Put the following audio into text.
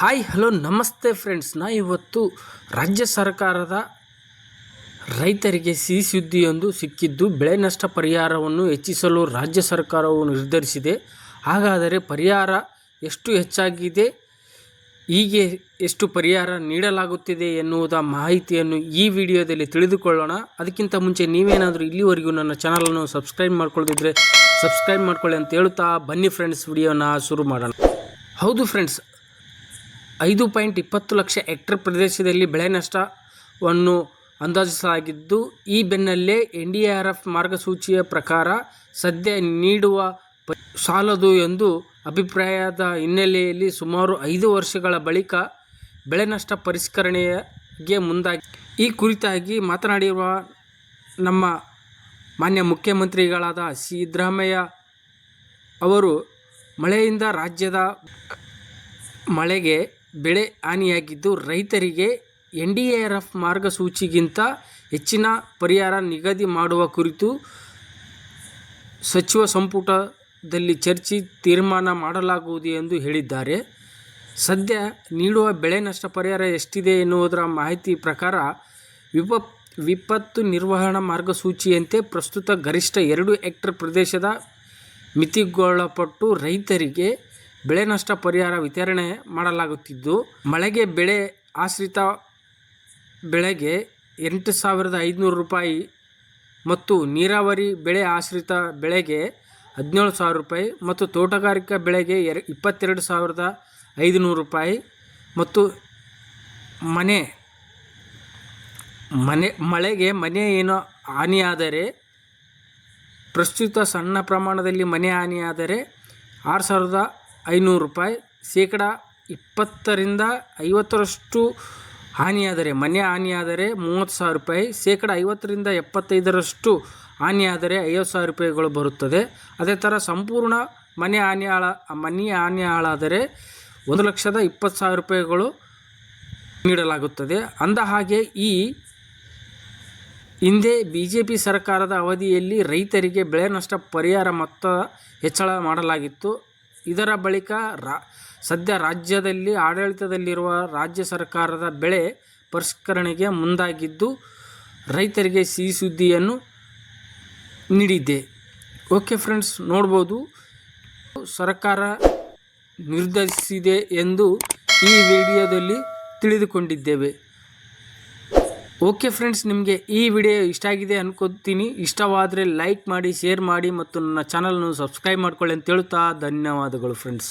Hi, hello, ನಮಸ್ತೆ friends ನಾ ಇವತ್ತು ರಾಜ್ಯ ಸರ್ಕಾರದ ರೈತರಿಗೆ ಸಿಹಿ ಸುದ್ದಿಯೊಂದು ಸಿಕ್ಕಿದ್ದು, ಬೆಳೆ ನಷ್ಟ ಪರಿಹಾರವನ್ನು ಹೆಚ್ಚಿಸಲು ರಾಜ್ಯ ಸರ್ಕಾರವು ನಿರ್ಧರಿಸಿದೆ. ಹಾಗಾದರೆ ಪರಿಹಾರ ಎಷ್ಟು ಹೆಚ್ಚಾಗಿದೆ, ಹೀಗೆ ಎಷ್ಟು ಪರಿಹಾರ ನೀಡಲಾಗುತ್ತಿದೆ ಎನ್ನುವುದ ಮಾಹಿತಿಯನ್ನು ಈ ವಿಡಿಯೋದಲ್ಲಿ ತಿಳಿದುಕೊಳ್ಳೋಣ. ಅದಕ್ಕಿಂತ ಮುಂಚೆ ನೀವೇನಾದರೂ ಇಲ್ಲಿವರೆಗೂ ನನ್ನ ಚಾನಲನ್ನು ಸಬ್ಸ್ಕ್ರೈಬ್ ಮಾಡ್ಕೊಳ್ಳದಿದ್ದರೆ ಸಬ್ಸ್ಕ್ರೈಬ್ ಮಾಡ್ಕೊಳ್ಳಿ ಅಂತ ಹೇಳುತ್ತಾ ಬನ್ನಿ ಫ್ರೆಂಡ್ಸ್ ವಿಡಿಯೋನ ಶುರು ಮಾಡೋಣ. ಹೌದು ಫ್ರೆಂಡ್ಸ್ ಐದು ಪಾಯಿಂಟ್ ಇಪ್ಪತ್ತು ಲಕ್ಷ ಹೆಕ್ಟರ್ ಪ್ರದೇಶದಲ್ಲಿ ಬೆಳೆ ನಷ್ಟವನ್ನು ಅಂದಾಜಿಸಲಾಗಿದ್ದು, ಈ ಬೆನ್ನಲ್ಲೇ ಎನ್ ಡಿ ಆರ್ ಎಫ್ ಮಾರ್ಗಸೂಚಿಯ ಪ್ರಕಾರ ಸದ್ಯ ನೀಡುವ ಸಾಲದು ಎಂದು ಅಭಿಪ್ರಾಯದ ಹಿನ್ನೆಲೆಯಲ್ಲಿ ಸುಮಾರು ಐದು ವರ್ಷಗಳ ಬಳಿಕ ಬೆಳೆ ನಷ್ಟ ಪರಿಷ್ಕರಣೆಗೆ ಮುಂದಾಗಿ ಈ ಕುರಿತಾಗಿ ಮಾತನಾಡಿರುವ ನಮ್ಮ ಮಾನ್ಯ ಮುಖ್ಯಮಂತ್ರಿಗಳಾದ ಸಿದ್ದರಾಮಯ್ಯ ಅವರು, ಮಳೆಯಿಂದ ರಾಜ್ಯದ ಮಳೆಗೆ ಬೆಳೆ ಹಾನಿಯಾಗಿದ್ದು ರೈತರಿಗೆ ಎನ್ ಡಿ ಆರ್ ಎಫ್ ಮಾರ್ಗಸೂಚಿಗಿಂತ ಹೆಚ್ಚಿನ ಪರಿಹಾರ ನಿಗದಿ ಮಾಡುವ ಕುರಿತು ಸಚಿವ ಸಂಪುಟದಲ್ಲಿ ಚರ್ಚಿ ತೀರ್ಮಾನ ಮಾಡಲಾಗುವುದು ಎಂದು ಹೇಳಿದ್ದಾರೆ. ಸದ್ಯ ನೀಡುವ ಬೆಳೆ ನಷ್ಟ ಪರಿಹಾರ ಎಷ್ಟಿದೆ ಎನ್ನುವುದರ ಮಾಹಿತಿ ಪ್ರಕಾರ ವಿಪ ವಿಪತ್ತು ನಿರ್ವಹಣಾ ಮಾರ್ಗಸೂಚಿಯಂತೆ ಪ್ರಸ್ತುತ ಗರಿಷ್ಠ ಎರಡು ಹೆಕ್ಟರ್ ಪ್ರದೇಶದ ಮಿತಿಗೊಳಪಟ್ಟು ರೈತರಿಗೆ ಬೆಳೆ ನಷ್ಟ ಪರಿಹಾರ ವಿತರಣೆ ಮಾಡಲಾಗುತ್ತಿದ್ದು, ಮಳೆಗೆ ಬೆಳೆ ಆಶ್ರಿತ ಬೆಳೆಗೆ ಎಂಟು ಸಾವಿರದ ಐದುನೂರು ರೂಪಾಯಿ ಮತ್ತು ನೀರಾವರಿ ಬೆಳೆ ಆಶ್ರಿತ ಬೆಳೆಗೆ ಹದಿನೇಳು ಸಾವಿರ ರೂಪಾಯಿ ಮತ್ತು ತೋಟಗಾರಿಕಾ ಬೆಳೆಗೆ ಎರ ಇಪ್ಪತ್ತೆರಡು ಸಾವಿರದ ಐದುನೂರು ರೂಪಾಯಿ ಮತ್ತು ಮನೆ ಮನೆ, ಮಳೆಗೆ ಮನೆ ಏನೋ ಹಾನಿಯಾದರೆ, ಪ್ರಸ್ತುತ ಸಣ್ಣ ಪ್ರಮಾಣದಲ್ಲಿ ಮನೆ ಹಾನಿಯಾದರೆ ಆರು ಸಾವಿರದ ಐನೂರು ರೂಪಾಯಿ. ಶೇಕಡ ಇಪ್ಪತ್ತರಿಂದ ಐವತ್ತರಷ್ಟು ಹಾನಿಯಾದರೆ, ಮನೆ ಹಾನಿಯಾದರೆ ಮೂವತ್ತು ಸಾವಿರ ರೂಪಾಯಿ. ಶೇಕಡ ಐವತ್ತರಿಂದ ಎಪ್ಪತ್ತೈದರಷ್ಟು ಹಾನಿಯಾದರೆ ಐವತ್ತು ಸಾವಿರ ರೂಪಾಯಿಗಳು ಬರುತ್ತದೆ. ಅದೇ ಥರ ಸಂಪೂರ್ಣ ಮನೆ ಹಾನಿ ಹಾಳ ಮನೆ ಹಾನಿ ಹಾಳಾದರೆ ಒಂದು ಲಕ್ಷದ ಇಪ್ಪತ್ತು ಸಾವಿರ ರೂಪಾಯಿಗಳು ನೀಡಲಾಗುತ್ತದೆ. ಅಂದ ಹಾಗೆ ಈ ಹಿಂದೆ ಬಿ ಜೆ ಪಿ ಸರ್ಕಾರದ ಅವಧಿಯಲ್ಲಿ ರೈತರಿಗೆ ಬೆಳೆ ನಷ್ಟ ಪರಿಹಾರ ಮೊತ್ತ ಹೆಚ್ಚಳ ಮಾಡಲಾಗಿತ್ತು. ಇದರ ಬಳಿಕ ರಾ, ಸದ್ಯ ರಾಜ್ಯದಲ್ಲಿ ಆಡಳಿತದಲ್ಲಿರುವ ರಾಜ್ಯ ಸರ್ಕಾರದ ಬೆಳೆ ಪರಿಷ್ಕರಣೆಗೆ ಮುಂದಾಗಿದ್ದು, ರೈತರಿಗೆ ಸಿಹಿ ಸುದ್ದಿಯನ್ನು ನೀಡಿದ್ದೆ. ಓಕೆ ಫ್ರೆಂಡ್ಸ್, ನೋಡ್ಬೋದು. ಸರ್ಕಾರ ನಿರ್ಧರಿಸಿದೆ ಎಂದು ಈ ವಿಡಿಯೋದಲ್ಲಿ ತಿಳಿದುಕೊಂಡಿದ್ದೇವೆ. ಓಕೆ ಫ್ರೆಂಡ್ಸ್ ನಿಮಗೆ ಈ ವಿಡಿಯೋ ಇಷ್ಟ ಆಗಿದೆ ಅನ್ಕೋತೀನಿ. ಇಷ್ಟವಾದರೆ ಲೈಕ್ ಮಾಡಿ ಶೇರ್ ಮಾಡಿ ಮತ್ತು ನನ್ನ ಚಾನಲ್ನು ಸಬ್ಸ್ಕ್ರೈಬ್ ಮಾಡ್ಕೊಳ್ಳಿ ಅಂತ ಹೇಳುತ್ತಾ ಧನ್ಯವಾದಗಳು ಫ್ರೆಂಡ್ಸ್